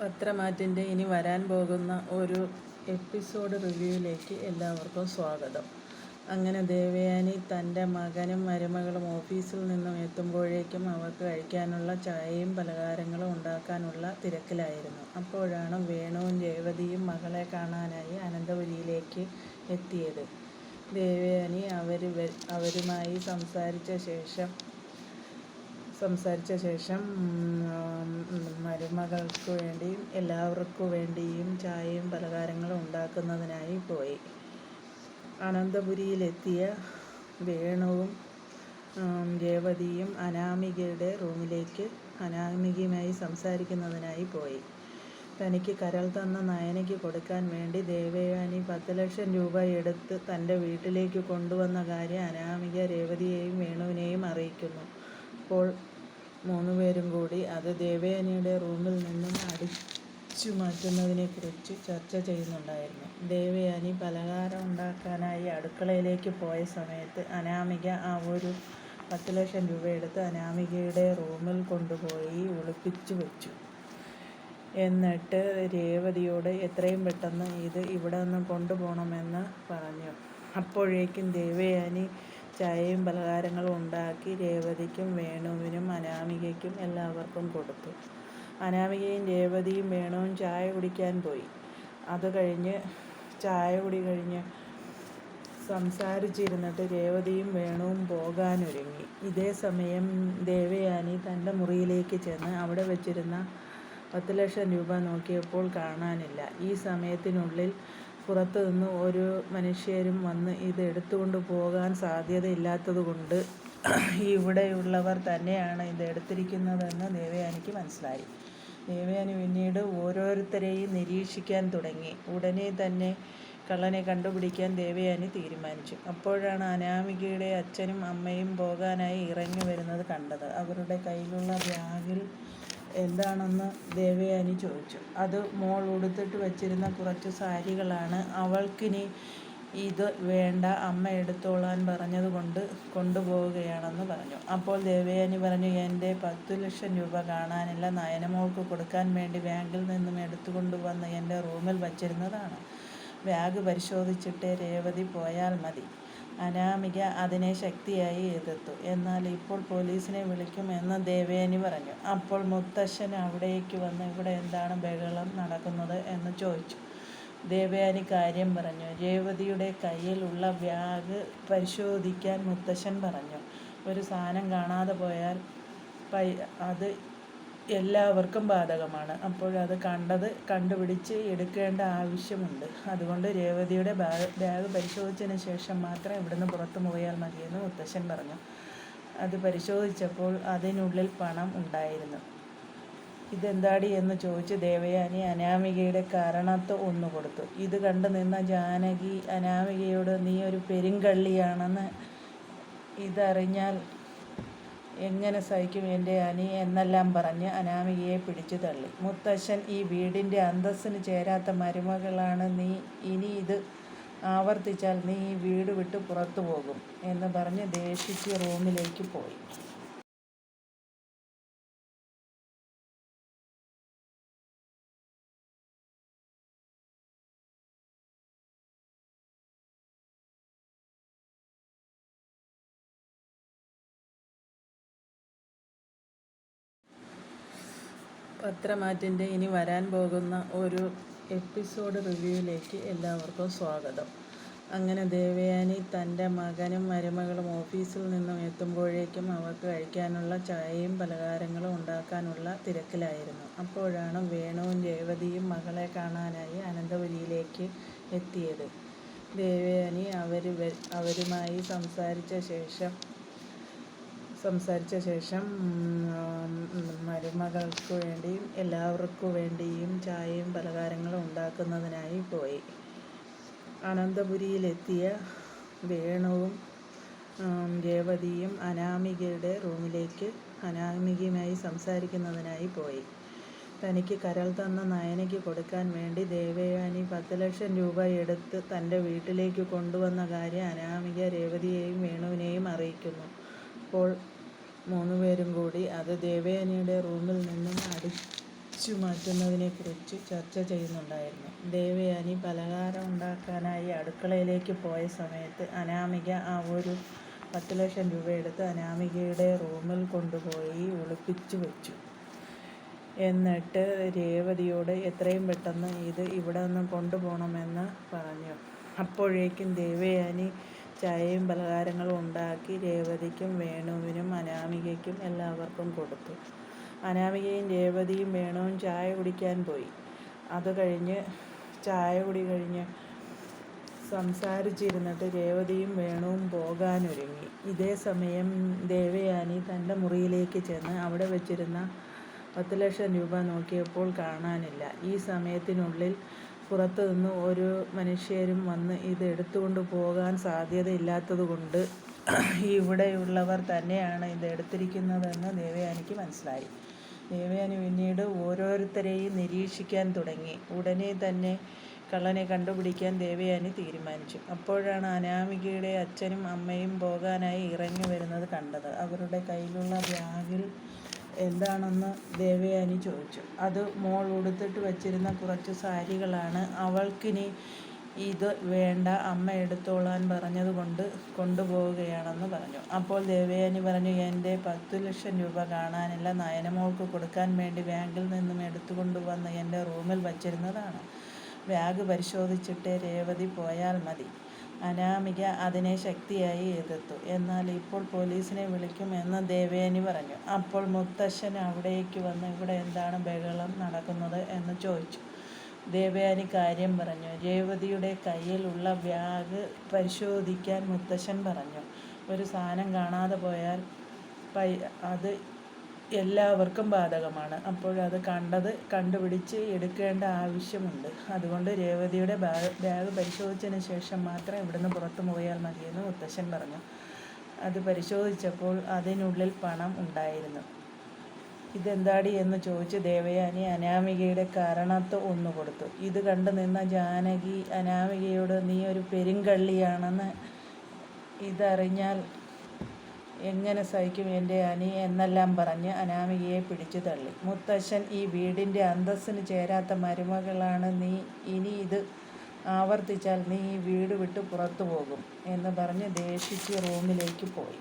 പത്രമാറ്റിന്റെ ഇനി വരാൻ പോകുന്ന ഒരു എപ്പിസോഡ് റിവ്യൂവിലേക്ക് എല്ലാവർക്കും സ്വാഗതം. അങ്ങനെ ദേവയാനി തന്റെ മകനും മരുമകളും ഓഫീസിൽ നിന്നും എത്തുമ്പോഴേക്കും അവർക്ക് കഴിക്കാനുള്ള ചായയും പലഹാരങ്ങളും ഉണ്ടാക്കാനുള്ള തിരക്കിലായിരുന്നു. അപ്പോഴാണ് വേണുവും രേവതിയും മകളെ കാണാനായി അനന്തപുരിയിലേക്ക് എത്തിയത്. ദേവയാനി അവർ അവരുമായി സംസാരിച്ച ശേഷം സംസാരിച്ച ശേഷം മരുമകൾക്ക് വേണ്ടിയും എല്ലാവർക്കും വേണ്ടിയും ചായയും പലഹാരങ്ങളും ഉണ്ടാക്കുന്നതിനായി പോയി. അനന്തപുരിയിലെത്തിയ വേണുവും രേവതിയും അനാമികയുടെ റൂമിലേക്ക് അനാമികയുമായി സംസാരിക്കുന്നതിനായി പോയി. തനിക്ക് കരൾ തന്ന നയനയ്ക്ക് കൊടുക്കാൻ വേണ്ടി ദേവയാനി പത്ത് ലക്ഷം രൂപ എടുത്ത് തന്റെ വീട്ടിലേക്ക് കൊണ്ടുവന്ന കാര്യം അനാമിക രേവതിയെയും വേണുവിനെയും അറിയിക്കുന്നു. അപ്പോൾ മൂന്നുപേരും കൂടി അത് ദേവയാനിയുടെ റൂമിൽ നിന്നും അടിച്ചു മാറ്റുന്നതിനെക്കുറിച്ച് ചർച്ച ചെയ്യുന്നുണ്ടായിരുന്നു. ദേവയാനി പലഹാരം ഉണ്ടാക്കാനായി അടുക്കളയിലേക്ക് പോയ സമയത്ത് അനാമിക ആ ഒരു പത്ത് ലക്ഷം രൂപ എടുത്ത് അനാമികയുടെ റൂമിൽ കൊണ്ടുപോയി ഒളിപ്പിച്ചു വെച്ചു. എന്നിട്ട് രേവതിയോട് എത്രയും പെട്ടെന്ന് ഇത് ഇവിടെ നിന്ന് കൊണ്ടുപോകണമെന്ന് പറഞ്ഞു. അപ്പോഴേക്കും ദേവയാനി ചായയും പലഹാരങ്ങളും ഉണ്ടാക്കി രേവതിക്കും വേണുവിനും അനാമികയ്ക്കും എല്ലാവർക്കും കൊടുത്തു. അനാമികയും രേവതിയും വേണുവും ചായ കുടിക്കാൻ പോയി. അത് കഴിഞ്ഞ് ചായ കുടി കഴിഞ്ഞ് സംസാരിച്ചിരുന്നിട്ട് രേവതിയും വേണുവും പോകാനൊരുങ്ങി. ഇതേ സമയം ദേവയാനി തന്റെ മുറിയിലേക്ക് ചെന്ന് അവിടെ വെച്ചിരുന്ന പത്ത് ലക്ഷം രൂപ നോക്കിയപ്പോൾ കാണാനില്ല. ഈ സമയത്തിനുള്ളിൽ പുറത്തു നിന്ന് ഒരു മനുഷ്യരും വന്ന് ഇത് എടുത്തുകൊണ്ട് പോകാൻ സാധ്യതയില്ലാത്തതുകൊണ്ട് ഇവിടെയുള്ളവർ തന്നെയാണ് ഇത് എടുത്തിരിക്കുന്നതെന്ന് ദേവയാനിക്ക് മനസ്സിലായി. ദേവയാനി പിന്നീട് ഓരോരുത്തരെയും നിരീക്ഷിക്കാൻ തുടങ്ങി. ഉടനെ തന്നെ കള്ളനെ കണ്ടുപിടിക്കാൻ ദേവയാനി തീരുമാനിച്ചു. അപ്പോഴാണ് അനാമികയുടെ അച്ഛനും അമ്മയും പോകാനായി ഇറങ്ങി വരുന്നത് കണ്ടത്. അവരുടെ കയ്യിലുള്ള ബാഗിൽ എന്താണെന്ന് ദേവയാനി ചോദിച്ചു. അത് മോൾ ഉടുത്തിട്ട് വച്ചിരുന്ന കുറച്ച് സാരികളാണ്. അവൾക്കിനി ഇത് വേണ്ട. അമ്മ എടുത്തോളാൻ പറഞ്ഞതുകൊണ്ട് കൊണ്ടുപോവുകയാണെന്ന് പറഞ്ഞു. അപ്പോൾ ദേവയാനി പറഞ്ഞു എന്റെ പത്തു ലക്ഷം രൂപ കാണാനില്ല. നയനമോൾക്ക് കൊടുക്കാൻ വേണ്ടി ബാങ്കിൽ നിന്നും എടുത്തുകൊണ്ടുവന്ന് എന്റെ റൂമിൽ വച്ചിരുന്നതാണ്. ബാഗ് പരിശോധിച്ചിട്ട് രേവതി പോയാൽ മതി. അനാമിക അതിനെ ശക്തിയായി എതിർത്തു. എന്നാൽ ഇപ്പോൾ പോലീസിനെ വിളിക്കുമെന്ന് ദേവേനി പറഞ്ഞു. അപ്പോൾ മുത്തശ്ശൻ അവിടേക്ക് വന്ന് ഇവിടെ എന്താണ് ബഹളം നടക്കുന്നത്? എന്ന് ചോദിച്ചു. ദേവയാനി കാര്യം പറഞ്ഞു. രേവതിയുടെ കയ്യിലുള്ള ബാഗ് പരിശോധിക്കാൻ മുത്തശ്ശൻ പറഞ്ഞു. ഒരു സാധനം കാണാതെ പോയാൽ അത് എല്ലാവർക്കും ബാധകമാണ്. അപ്പോൾ അത് കണ്ടത് കണ്ടുപിടിച്ച് എടുക്കേണ്ട ആവശ്യമുണ്ട്. അതുകൊണ്ട് രേവതിയുടെ ബാഗ് പരിശോധിച്ചതിന് ശേഷം മാത്രം ഇവിടുന്ന് പുറത്തു പോയാൽ മതിയെന്ന് മുത്തശ്ശൻ പറഞ്ഞു. അത് പരിശോധിച്ചപ്പോൾ അതിനുള്ളിൽ പണം ഉണ്ടായിരുന്നു. ഇതെന്താടി? എന്ന് ചോദിച്ച് ദേവയാനി അനാമികയുടെ കാരണത്ത് ഒന്ന് കൊടുത്തു. ഇത് കണ്ടു നിന്ന ജാനകി അനാമികയോട് നീ ഒരു പെരുങ്കള്ളിയാണെന്ന് ഇതറിഞ്ഞാൽ എങ്ങനെ സഹിക്കും എന്റെ അനി എന്നെല്ലാം പറഞ്ഞ് അനാമികയെ പിടിച്ചു തള്ളി. മുത്തശ്ശൻ ഈ വീടിന്റെ അന്തസ്സിന് ചേരാത്ത മരുമകളാണ് നീ. ഇനി ഇത് ആവർത്തിച്ചാൽ നീ ഈ വീട് വിട്ട് പുറത്തു പോകും എന്ന് പറഞ്ഞ് ദേഷിച്ച് റൂമിലേക്ക് പോയി. പത്രമാറ്റിന്റെ ഇനി വരാൻ പോകുന്ന ഒരു എപ്പിസോഡ് റിവ്യൂവിലേക്ക് എല്ലാവർക്കും സ്വാഗതം. അങ്ങനെ ദേവയാനി തന്റെ മകനും മരുമകളും ഓഫീസിൽ നിന്നും എത്തുമ്പോഴേക്കും അവർക്ക് കഴിക്കാനുള്ള ചായയും പലഹാരങ്ങളും ഉണ്ടാക്കാനുള്ള തിരക്കിലായിരുന്നു. അപ്പോഴാണ് വേണുവും രേവതിയും മകളെ കാണാനായി അനന്തപുരിയിലേക്ക് എത്തിയത്. ദേവയാനി അവർ അവരുമായി സംസാരിച്ച ശേഷം സംസാരിച്ച ശേഷം മരുമകൾക്ക് വേണ്ടിയും എല്ലാവർക്കും വേണ്ടിയും ചായയും പലഹാരങ്ങളും ഉണ്ടാക്കുന്നതിനായി പോയി. അനന്തപുരിയിലെത്തിയ വേണുവും രേവതിയും അനാമികയുടെ റൂമിലേക്ക് അനാമികയുമായി സംസാരിക്കുന്നതിനായി പോയി. തനിക്ക് കരൾ തന്ന നയനയ്ക്ക് കൊടുക്കാൻ വേണ്ടി ദേവയാനി പത്ത് ലക്ഷം രൂപ എടുത്ത് തന്റെ വീട്ടിലേക്ക് കൊണ്ടുവന്ന കാര്യം അനാമിക രേവതിയെയും വേണുവിനെയും അറിയിക്കുന്നു. അപ്പോൾ മൂന്നുപേരും കൂടി അത് ദേവയാനിയുടെ റൂമിൽ നിന്നും അടിച്ചു മാറ്റുന്നതിനെക്കുറിച്ച് ചർച്ച ചെയ്യുന്നുണ്ടായിരുന്നു. ദേവയാനി പലഹാരം ഉണ്ടാക്കാനായി അടുക്കളയിലേക്ക് പോയ സമയത്ത് അനാമിക ആ ഒരു പത്ത് ലക്ഷം രൂപ എടുത്ത് അനാമികയുടെ റൂമിൽ കൊണ്ടുപോയി ഒളിപ്പിച്ചു വെച്ചു. എന്നിട്ട് രേവതിയോട് എത്രയും പെട്ടെന്ന് ഇത് ഇവിടെ നിന്ന് കൊണ്ടുപോകണമെന്ന് പറഞ്ഞു. അപ്പോഴേക്കും ദേവയാനി ചായയും പലഹാരങ്ങളും ഉണ്ടാക്കി രേവതിക്കും വേണുവിനും അനാമികയ്ക്കും എല്ലാവർക്കും കൊടുത്തു. അനാമികയും രേവതിയും വേണുവും ചായ കുടിക്കാൻ പോയി. അത് കഴിഞ്ഞ് ചായ കുടി കഴിഞ്ഞ് സംസാരിച്ചിരുന്നിട്ട് രേവതിയും വേണുവും പോകാനൊരുങ്ങി. ഇതേ സമയം ദേവയാനി തന്റെ മുറിയിലേക്ക് ചെന്ന് അവിടെ വെച്ചിരുന്ന പത്ത് ലക്ഷം രൂപ നോക്കിയപ്പോൾ കാണാനില്ല. ഈ സമയത്തിനുള്ളിൽ പുറത്തുനിന്ന് ഒരു മനുഷ്യരും വന്ന് ഇത് എടുത്തുകൊണ്ട് പോകാൻ സാധ്യതയില്ലാത്തതുകൊണ്ട് ഇവിടെയുള്ളവർ തന്നെയാണ് ഇത് എടുത്തിരിക്കുന്നതെന്ന് ദേവയാനിക്ക് മനസ്സിലായി. ദേവയാനി പിന്നീട് ഓരോരുത്തരെയും നിരീക്ഷിക്കാൻ തുടങ്ങി. ഉടനെ തന്നെ കള്ളനെ കണ്ടുപിടിക്കാൻ ദേവയാനി തീരുമാനിച്ചു. അപ്പോഴാണ് അനാമികയുടെ അച്ഛനും അമ്മയും പോകാനായി ഇറങ്ങി വരുന്നത് കണ്ടത്. അവരുടെ കയ്യിലുള്ള ബാഗിൽ എന്താണെന്ന് ദേവയാനി ചോദിച്ചു. അത് മോൾ ഉടുത്തിട്ട് വച്ചിരുന്ന കുറച്ച് സാരികളാണ്. അവൾക്കിനി ഇത് വേണ്ട അമ്മ എടുത്തോളാൻ പറഞ്ഞതുകൊണ്ട് കൊണ്ടുപോവുകയാണെന്ന് പറഞ്ഞു. അപ്പോൾ ദേവയാനി പറഞ്ഞു എന്റെ പത്തു ലക്ഷം രൂപ കാണാനില്ല. നയനമോൾക്ക് കൊടുക്കാൻ വേണ്ടി ബാങ്കിൽ നിന്നും എടുത്തുകൊണ്ടുവന്ന് എന്റെ റൂമിൽ വച്ചിരുന്നതാണ്. ബാഗ് പരിശോധിച്ചിട്ട് രേവതി പോയാൽ മതി. അനാമിക അതിനെ ശക്തിയായി എതിർത്തു. എന്നാൽ ഇപ്പോൾ പോലീസിനെ വിളിക്കും എന്ന് ദേവേനി പറഞ്ഞു. അപ്പോൾ മുത്തശ്ശൻ അവിടേക്ക് വന്ന് ഇവിടെ എന്താണ് ബഹളം നടക്കുന്നത് എന്ന് ചോദിച്ചു. ദേവയാനി കാര്യം പറഞ്ഞു. രേവതിയുടെ കയ്യിലുള്ള ബാഗ് പരിശോധിക്കാൻ മുത്തശ്ശൻ പറഞ്ഞു. ഒരു സാധനം കാണാതെ പോയാൽ അത് എല്ലാവർക്കും ബാധകമാണ്. അപ്പോഴത് കണ്ടത് കണ്ടുപിടിച്ച് എടുക്കേണ്ട ആവശ്യമുണ്ട്. അതുകൊണ്ട് രേവതിയുടെ ബാഗ് പരിശോധിച്ചതിന് ശേഷം മാത്രം ഇവിടുന്ന് പുറത്തു പോയാൽ മതിയെന്ന് മുത്തശ്ശൻ പറഞ്ഞു. അത് പരിശോധിച്ചപ്പോൾ അതിനുള്ളിൽ പണം ഉണ്ടായിരുന്നു. ഇതെന്താടി എന്ന് ചോദിച്ച് ദേവയാനി അനാമികയുടെ കാരണത്ത് ഒന്ന് കൊടുത്തു. ഇത് കണ്ടു നിന്ന ജാനകി അനാമികയോട് നീ ഒരു പെരുങ്കള്ളിയാണെന്ന് ഇതറിഞ്ഞാൽ എങ്ങനെ സഹിക്കും എന്റെ അനി എന്നെല്ലാം പറഞ്ഞ് അനാമികയെ പിടിച്ചു തള്ളി. മുത്തശ്ശൻ ഈ വീടിന്റെ അന്തസ്സിന് ചേരാത്ത മരുമകളാണ് നീ. ഇനി ഇത് ആവർത്തിച്ചാൽ നീ ഈ വീട് വിട്ട് പുറത്തു പോകും എന്ന് പറഞ്ഞ് ദേഷിച്ച് റൂമിലേക്ക് പോയി.